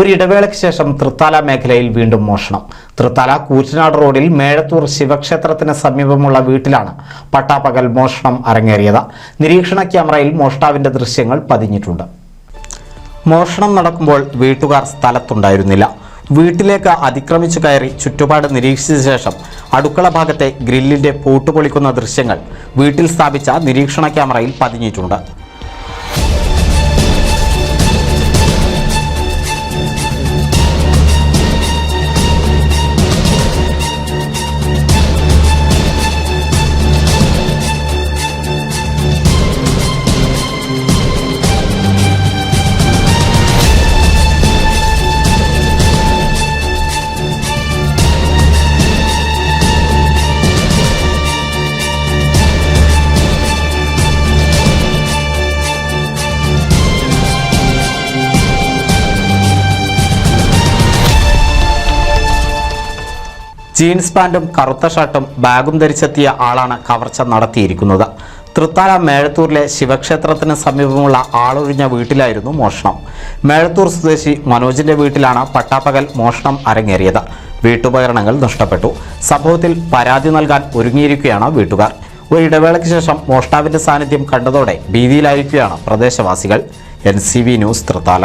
ഒരിടവേളയ്ക്ക് ശേഷം തൃത്താല മേഖലയിൽ വീണ്ടും മോഷണം. തൃത്താല കൂറ്റനാട് റോഡിൽ മേഴത്തൂർ ശിവക്ഷേത്രത്തിന് സമീപമുള്ള വീട്ടിലാണ് പട്ടാപ്പകൽ മോഷണം അരങ്ങേറിയത്. നിരീക്ഷണ ക്യാമറയിൽ മോഷ്ടാവിന്റെ ദൃശ്യങ്ങൾ പതിഞ്ഞിട്ടുണ്ട്. മോഷണം നടക്കുമ്പോൾ വീട്ടുകാർ സ്ഥലത്തുണ്ടായിരുന്നില്ല. വീട്ടിലേക്ക് അതിക്രമിച്ചു കയറി ചുറ്റുപാട് നിരീക്ഷിച്ച ശേഷം അടുക്കള ഭാഗത്തെ ഗ്രില്ലിന്റെ പൂട്ടുപൊളിക്കുന്ന ദൃശ്യങ്ങൾ വീട്ടിൽ സ്ഥാപിച്ച നിരീക്ഷണ ക്യാമറയിൽ പതിഞ്ഞിട്ടുണ്ട്. ജീൻസ് പാന്റും കറുത്ത ഷർട്ടും ബാഗും ധരിച്ചെത്തിയ ആളാണ് കവർച്ച നടത്തിയിരിക്കുന്നത്. തൃത്താല മേഴത്തൂരിലെ ശിവക്ഷേത്രത്തിന് സമീപമുള്ള ആളൊഴിഞ്ഞ വീട്ടിലായിരുന്നു മോഷണം. മേഴത്തൂർ സ്വദേശി മനോജിന്റെ വീട്ടിലാണ് പട്ടാപ്പകൽ മോഷണം അരങ്ങേറിയത്. വീട്ടുപകരണങ്ങൾ നഷ്ടപ്പെട്ടു. സംഭവത്തിൽ പരാതി നൽകാൻ ഒരുങ്ങിയിരിക്കുകയാണ് വീട്ടുകാർ. ഒരു ഇടവേളയ്ക്ക് ശേഷം മോഷ്ടാവിന്റെ സാന്നിധ്യം കണ്ടതോടെ ഭീതിയിലായിരിക്കുകയാണ് പ്രദേശവാസികൾ. N news Thrithala.